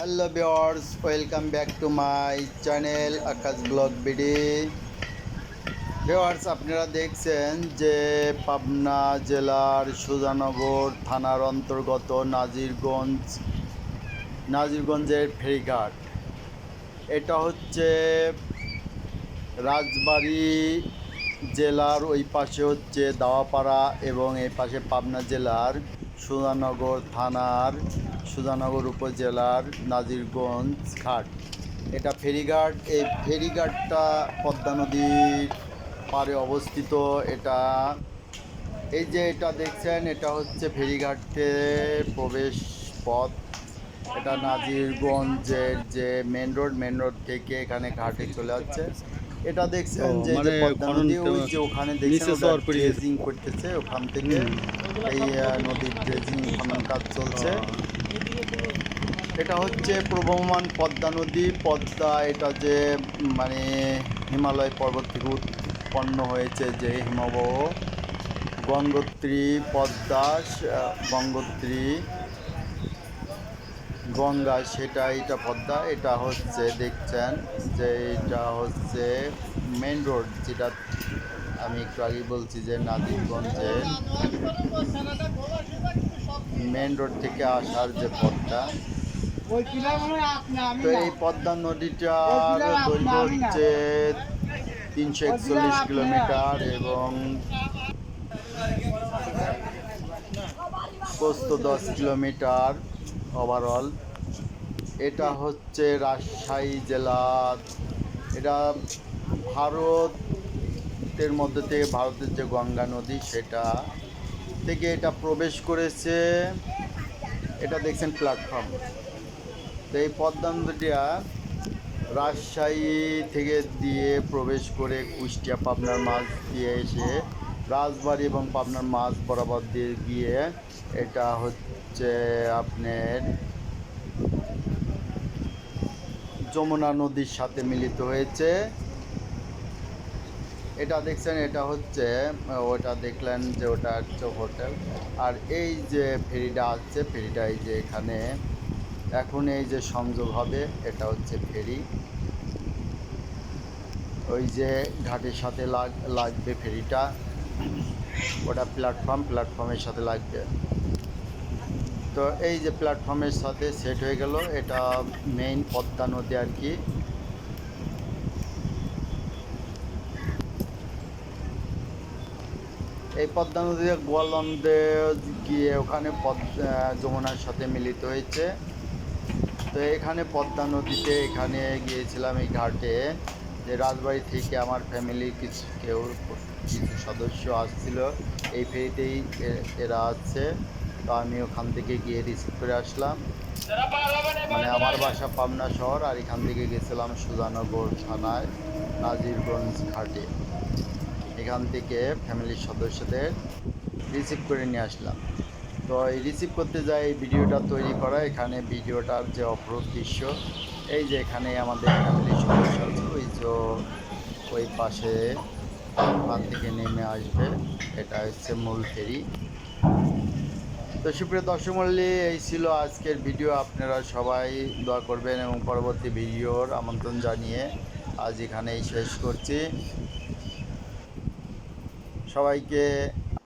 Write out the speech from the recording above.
Hello viewers welcome back to my channel Akash blog BD viewers আপনারা দেখছেন যে পাবনা জেলার সুজানগর থানার অন্তর্গত নাজিরগঞ্জ, নাজিরগঞ্জের ফেরিঘাট। এটা হচ্ছে রাজবাড়ি জেলার ওই পাশে হচ্ছে দাওয়াপাড়া এবং এই পাশে পাবনা জেলার সুজানগর থানার সুজানগর উপজেলার নাজিরগঞ্জ ঘাট। এটা ফেরিঘাট এই ফেরিঘাটটা পদ্মা নদীর পারে অবস্থিত। এটা এই যে এটা দেখছেন এটা হচ্ছে ফেরিঘাটের প্রবেশ পথ। এটা নাজিরগঞ্জের যে মেন রোড মেন রোড থেকে এখানে ঘাটে চলে যাচ্ছে। এটা দেখছেন যে মানে যে ওখানে দেখছেন করতেছে ওখান থেকে। এই নদীর ড্রেজিং খনন কাজ চলছে, এটা হচ্ছে প্রবহমান পদ্মা নদী। পদ্মা এটা যে মানে হিমালয় পর্বত থেকে উৎপন্ন হয়েছে যে হিমবাহ। গঙ্গোত্রী পদ্মা গঙ্গোত্রী, গঙ্গা, সেটা এটা পদ্মা, এটা হচ্ছে, দেখছেন, যে এটা হচ্ছে মেন রোড যেটা আমি একটু আগে বলছি যে নাদিরগঞ্জের মেন রোড থেকে আসার যে পথটা তো এই পদ্মা নদীটার দৈর্ঘ্য হচ্ছে তিনশো একচল্লিশ কিলোমিটার এবং প্রস্থ দশ কিলোমিটার ওভারঅল এটা হচ্ছে রাজশাহী জেলা এটা ভারতের মধ্যে থেকে ভারতের যে গঙ্গা নদী, সেটা থেকে এটা প্রবেশ করেছে, এটা দেখছেন প্ল্যাটফর্ম তো এই পদ্মা নদীটা রাজশাহী থেকে দিয়ে প্রবেশ করে কুষ্টিয়া, পাবনার মাছ দিয়ে এসে রাজবাড়ি এবং পাবনার মাছ বরাবর দিয়ে গিয়ে এটা হচ্ছে আপনার যমুনা নদীর সাথে মিলিত হয়েছে। এটা দেখছেন, এটা হচ্ছে ওটা দেখলেন যে ওটা হচ্ছে হোটেল। আর এই যে ফেরিটা আছে ফেরিটা এই যে এখানে, এখন এই যে সংযোগ হবে, এটা হচ্ছে ফেরি। ওই যে ঘাটের সাথে লাগ, লাগবে ফেরিটা। ওটা প্ল্যাটফর্ম, প্ল্যাটফর্মের সাথে লাগবে। তো এই যে প্ল্যাটফর্মের সাথে সেট হয়ে গেল, এটা মেইন পদ্মা নদী আর কি। এই পদ্মা নদীতে গোয়ালন্দে গিয়ে ওখানে যমুনার সাথে মিলিত হয়েছে। তো এখানে পদ্মা নদীতে এখানে গিয়েছিলাম এই ঘাটে যে রাজবাড়ি থেকে আমার ফ্যামিলির কিছু কেউ, কিছু সদস্য আসছিল। এই ফেরিতেই এরা আছে। তো আমি ওখান থেকে গিয়ে রিসিভ করে আসলাম। মানে আমার বাসা পাবনা শহর, আর এখান থেকে গেছিলাম সুজানগর থানায় নাজিরগঞ্জ ঘাটে। এখান থেকে ফ্যামিলির সদস্যদের রিসিভ করে নিয়ে আসলাম। তো এই রিসিভ করতে যাই ভিডিওটা তৈরি করা, এখানে ভিডিওটার যে অপরূপ দৃশ্য, এই যে এখানে আমাদের ফ্যামিলির সদস্য আছে, ওই যে ওই পাশে ওখান থেকে নেমে আসবে, এটা হচ্ছে মূল ফেরি। তো সুপ্রিয় দর্শক মণ্ডলী, এই ছিল আজকের ভিডিও, আপনারা সবাই দোয়া করবেন এবং পরবর্তী ভিডিওর আমন্ত্রণ জানিয়ে আজ এখানেই শেষ করছি। সবাইকে